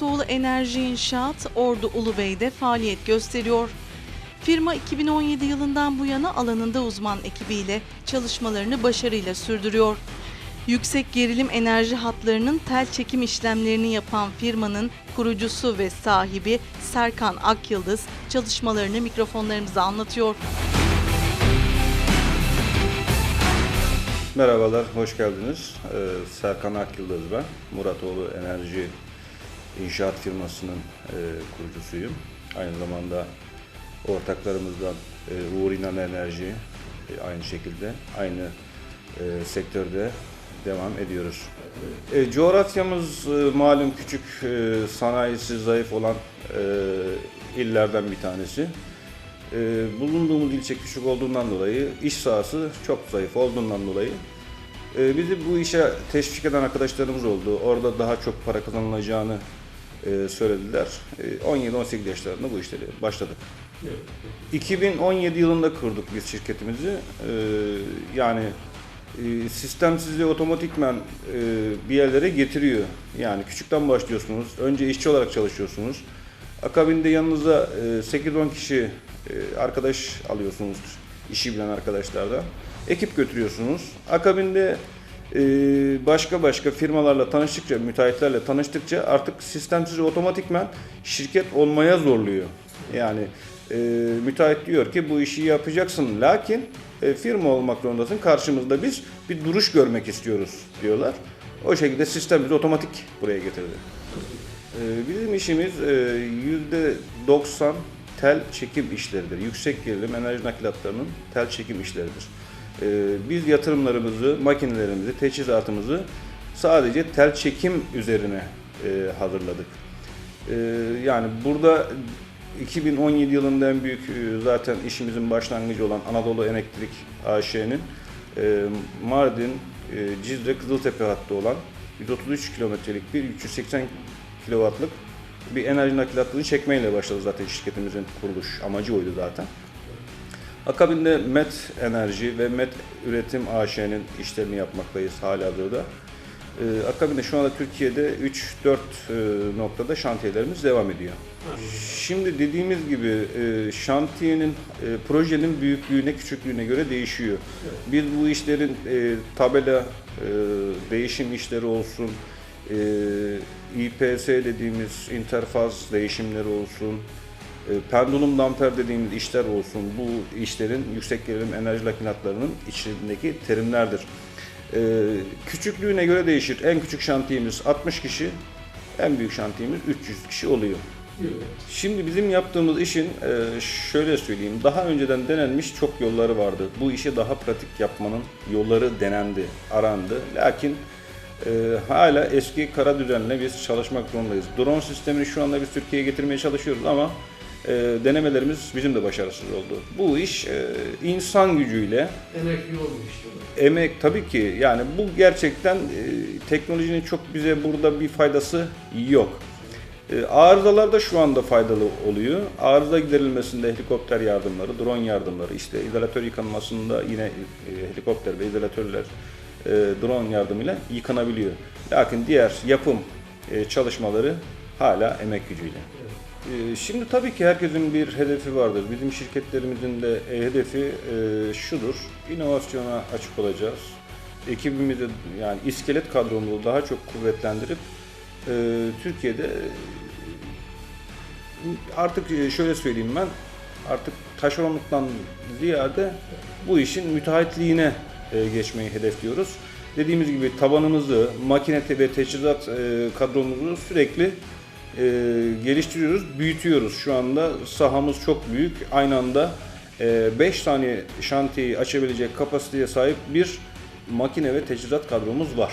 Muratoğlu Enerji İnşaat Ordu Ulubey'de faaliyet gösteriyor. Firma 2017 yılından bu yana alanında uzman ekibiyle çalışmalarını başarıyla sürdürüyor. Yüksek gerilim enerji hatlarının tel çekim işlemlerini yapan firmanın kurucusu ve sahibi Serkan Akyıldız çalışmalarını mikrofonlarımıza anlatıyor. Merhabalar, hoş geldiniz. Ee, Serkan Akyıldız ben. Muratoğlu Enerji İnşaat firmasının e, kurucusuyum. Aynı zamanda ortaklarımızdan e, Uğur İnan Enerji e, aynı şekilde aynı e, sektörde devam ediyoruz. E, coğrafyamız e, malum küçük, e, sanayisi zayıf olan e, illerden bir tanesi. Ee, bulunduğumuz ilçe küçük olduğundan dolayı, iş sahası çok zayıf olduğundan dolayı e, bizi bu işe teşvik eden arkadaşlarımız oldu. Orada daha çok para kazanılacağını e, söylediler. E, 17-18 yaşlarında bu işleri başladık. 2017 yılında kurduk biz şirketimizi. E, yani e, sistem sizi otomatikmen e, bir yerlere getiriyor. Yani küçükten başlıyorsunuz. Önce işçi olarak çalışıyorsunuz. Akabinde yanınıza e, 8-10 kişi e, arkadaş alıyorsunuz işi bilen arkadaşlardan. Ekip götürüyorsunuz. Akabinde başka başka firmalarla tanıştıkça, müteahhitlerle tanıştıkça artık sistem sizi otomatikmen şirket olmaya zorluyor. Yani e, müteahhit diyor ki bu işi yapacaksın lakin e, firma olmak zorundasın. Karşımızda biz bir duruş görmek istiyoruz diyorlar. O şekilde sistem bizi otomatik buraya getirdi. Ee, Bizim işimiz e, yüzde 90 tel çekim işleridir. Yüksek gerilim enerji nakilatlarının tel çekim işleridir. Ee, Biz yatırımlarımızı, makinelerimizi, teçhizatımızı sadece tel çekim üzerine e, hazırladık. Ee, Yani burada 2017 yılında en büyük e, zaten işimizin başlangıcı olan Anadolu Elektrik AŞ'nin e, Mardin, Cizre, Kızıltepe hattı olan 133 kilometrelik bir 380 kilowattlık bir enerji nakilatını çekmeyle başladı zaten şirketimizin kuruluş amacı oydu zaten. Akabinde Met Enerji ve Met Üretim AŞ'nin işlerini yapmaktayız halihazırda. Ee, akabinde şu anda Türkiye'de 3-4 e, noktada şantiyelerimiz devam ediyor. Şimdi dediğimiz gibi e, şantiyenin, e, projenin büyüklüğüne, küçüklüğüne göre değişiyor. Biz bu işlerin e, tabela e, değişim işleri olsun, e, IPS dediğimiz interfaz değişimleri olsun, e, pendulum damper dediğimiz işler olsun, bu işlerin yüksek gerilim enerji lakinatlarının içindeki terimlerdir. E, küçüklüğüne göre değişir. En küçük şantiyemiz 60 kişi, en büyük şantiyemiz 300 kişi oluyor. Şimdi bizim yaptığımız işin e, şöyle söyleyeyim, daha önceden denenmiş çok yolları vardı. Bu işi daha pratik yapmanın yolları denendi, arandı. Lakin e, hala eski kara düzenle biz çalışmak zorundayız. Drone sistemini şu anda biz Türkiye'ye getirmeye çalışıyoruz ama e, denemelerimiz bizim de başarısız oldu. Bu iş e, insan gücüyle, Emekli olmuş işte. emek tabii ki yani bu gerçekten e, teknolojinin çok bize burada bir faydası yok. E, arızalarda şu anda faydalı oluyor. Arıza giderilmesinde helikopter yardımları, drone yardımları, işte izolatör yıkanmasında yine e, helikopter ve izolatörler e, drone yardımıyla yıkanabiliyor. Lakin diğer yapım e, çalışmaları hala emek gücüyle. E, Şimdi tabii ki herkesin bir hedefi vardır. Bizim şirketlerimizin de e, hedefi e, şudur. İnovasyona açık olacağız. Ekibimizi yani iskelet kadromuzu daha çok kuvvetlendirip e, Türkiye'de artık şöyle söyleyeyim ben artık taşeronluktan ziyade bu işin müteahhitliğine geçmeyi hedefliyoruz. Dediğimiz gibi tabanımızı, makine ve teçhizat kadromuzu sürekli e, geliştiriyoruz, büyütüyoruz. Şu anda sahamız çok büyük. Aynı anda 5 tane şantiyeyi açabilecek kapasiteye sahip bir makine ve teçhizat kadromuz var.